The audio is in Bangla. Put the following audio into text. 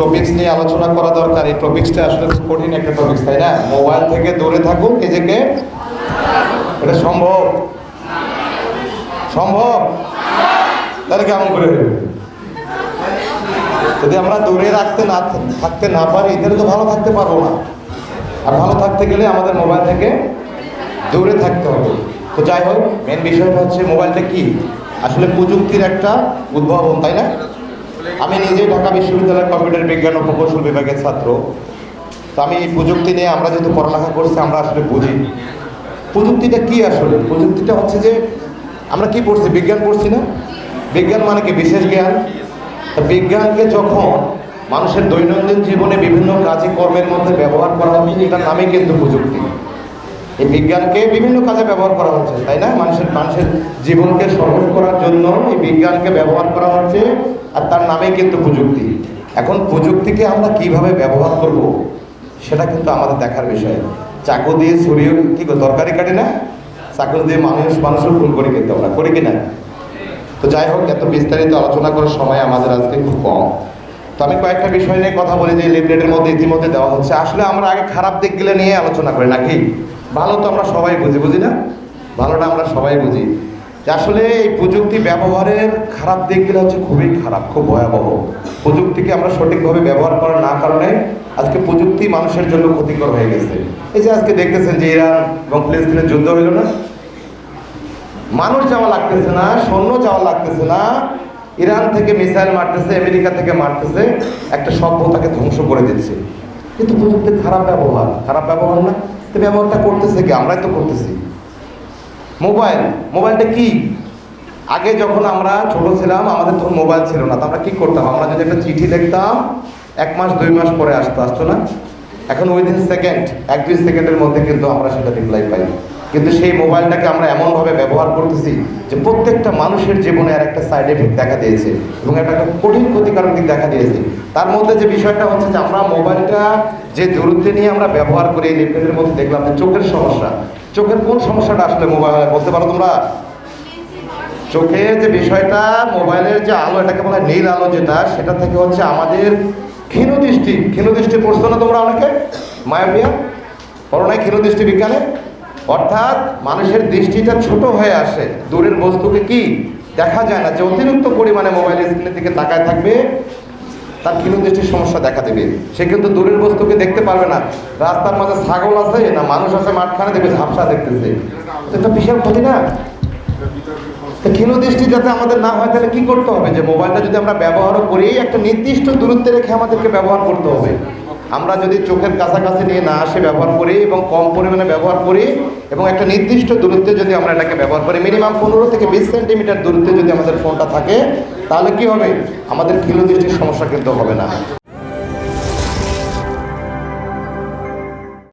টপিক্স নিয়ে আলোচনা করা দরকার। এই টপিক্সটা আসলে কঠিন একটা টপিক্স তাই না? মোবাইল থেকে দূরে থাকুক নিজেকে এটা সম্ভব? সম্ভব? তাহলে কেমন করে যদি আমরা দূরে রাখতে না থাকতে না পারি, তাহলে তো ভালো থাকতে পারব না। আর ভালো থাকতে গেলে আমাদের মোবাইল থেকে দূরে থাকতে হবে। তো যাই হোক মেন বিষয়টা হচ্ছে মোবাইলটা কি? আসলে প্রযুক্তির একটা উদ্ভাবন, তাই না? আমি নিজে ঢাকা বিশ্ববিদ্যালয়ের কম্পিউটার বিজ্ঞান ও প্রকৌশল বিভাগের ছাত্র। তো আমি এই প্রযুক্তি নিয়ে আমরা যেহেতু পড়ালেখা করছি, আমরা আসলে বুঝি। প্রযুক্তিটা কি আসলে? প্রযুক্তিটা হচ্ছে যে আমরা কি পড়ছি? বিজ্ঞান পড়ছি না। বিজ্ঞান মানে কি? বিশেষ জ্ঞান। বিজ্ঞানকে যখন মানুষের দৈনন্দিন জীবনে বিভিন্ন কাজে কর্মের মধ্যে ব্যবহার করা হচ্ছে এটার নামই কিন্তু প্রযুক্তি। এই বিজ্ঞানকে বিভিন্ন কাজে ব্যবহার করা হচ্ছে, তাই না? মানুষের মানুষের জীবনকে সহজ করার জন্য এই বিজ্ঞানকে ব্যবহার করা হচ্ছে আর তার নামেই কিন্তু প্রযুক্তি। এখন প্রযুক্তিকে আমরা কীভাবে ব্যবহার করব সেটা কিন্তু আমাদের দেখার বিষয়। চাকু দিয়ে ছড়িয়ে কি তরকারি কাটি না? চাকু দিয়ে মানুষ, মানুষের খুন করি কিন্তু আমরা করি কিনা? তো যাই হোক, এত বিস্তারিত আলোচনা করার সময় আমাদের আজকে খুব কম। তো আমি কয়েকটা বিষয় নিয়ে কথা বলি যে লিফলেটের মধ্যে ইতিমধ্যে দেওয়া হচ্ছে। আসলে আমরা আগে খারাপ দিকগুলো নিয়ে আলোচনা করি, নাকি? ভালো তো আমরা সবাই বুঝি বুঝি না? ভালোটা আমরা সবাই বুঝি। যে আসলে এই প্রযুক্তি ব্যবহারের খারাপ দিকগুলো হচ্ছে খুবই খারাপ, খুব ভয়াবহ। প্রযুক্তিকে আমরা সঠিকভাবে ব্যবহার করার না কারণে আজকে প্রযুক্তি মানুষের জন্য ক্ষতিকর হয়ে গেছে। এই যে আজকে দেখতেছেন যে ইরান এবং ফিলিস্তিনের যুদ্ধ হইল না? মানুষ যাওয়া লাগতেছে না, সৈন্য যাওয়া লাগতেছে না। ইরান থেকে মিসাইল মারতেছে, আমেরিকা থেকে মারতেছে, একটা সভ্যতাকে ধ্বংস করে দিচ্ছে। কিন্তু প্রযুক্তির খারাপ ব্যবহার খারাপ ব্যবহার না? তো ব্যবহারটা করতেছে কি? আমরাই তো করতেছি। মোবাইল, মোবাইলটা কি? আগে যখন আমরা ছোট ছিলাম, আমাদের তখন মোবাইল ছিল না, তো আমরা কি করতাম? আমরা যদি একটা চিঠি লিখতাম, এক মাস, দুই মাস পরে আসতো আসতো না? এখন উইদিন সেকেন্ড এক দুই সেকেন্ডের মধ্যে কিন্তু আমরা সেটা রিপ্লাই পাই। কিন্তু সেই মোবাইলটাকে আমরা এমনভাবে ব্যবহার করতেছি যে প্রত্যেকটা মানুষের জীবনে আর একটা সাইড এফেক্ট দেখা দিয়েছে এবং একটা কঠিন ক্ষতিকারক দিক দেখা দিয়েছে। তার মধ্যে যে বিষয়টা হচ্ছে যে আমরা মোবাইলটা যে দূরত্বে নিয়ে আমরা ব্যবহার করি, এই লিফলেটের মধ্যে দেখলাম যে চোখের সমস্যা। চোখের কোন সমস্যাটা আসলে মোবাইল বলতে পারো তোমরা? চোখে যে বিষয়টা, মোবাইলের যে আলো, এটাকে বলা হয় নীল আলো যেটা, সেটা থেকে হচ্ছে আমাদের ক্ষীণ দৃষ্টি ক্ষীণ দৃষ্টি পড়ছো না তোমরা অনেকে? মায়াবিয়া পড়ো নাই ক্ষীণ দৃষ্টি বিজ্ঞানে? অর্থাৎ মানুষের দৃষ্টিটা ছোট হয়ে আসে। দূরের বস্তুকে কি? দেখা যায় না যে অতিরিক্ত পরিমাণে মোবাইল স্ক্রিনের দিকে তাকায় থাকবে, তার ক্ষীণ দৃষ্টির সমস্যা দেখা দেবে। সে কিন্তু দূরের বস্তুকে দেখতে পারবে না। রাস্তার মাঝে ছাগল আছে, না মানুষ আছে, মাঠখানে দেখবে ঝাপসা দেখতেছে। এটা বিশাল ক্ষতি না? ক্ষীণ দৃষ্টি যাতে আমাদের না হয়, তাহলে কি করতে হবে? যে মোবাইলটা যদি আমরা ব্যবহারও করি, একটা নির্দিষ্ট দূরত্বে রেখে আমাদেরকে ব্যবহার করতে হবে। আমরা যদি চোখের কাছাকাছি নিয়ে না আসে ব্যবহার করি এবং কম পরিমাণে ব্যবহার করি এবং একটা নির্দিষ্ট দূরত্বে যদি আমরা এটাকে ব্যবহার করি মিনিমাম পনেরো থেকে বিশ সেন্টিমিটার দূরত্বে যদি আমাদের ফোনটা থাকে, তাহলে কি হবে? আমাদের দৃষ্টির সমস্যা কিন্তু হবে না।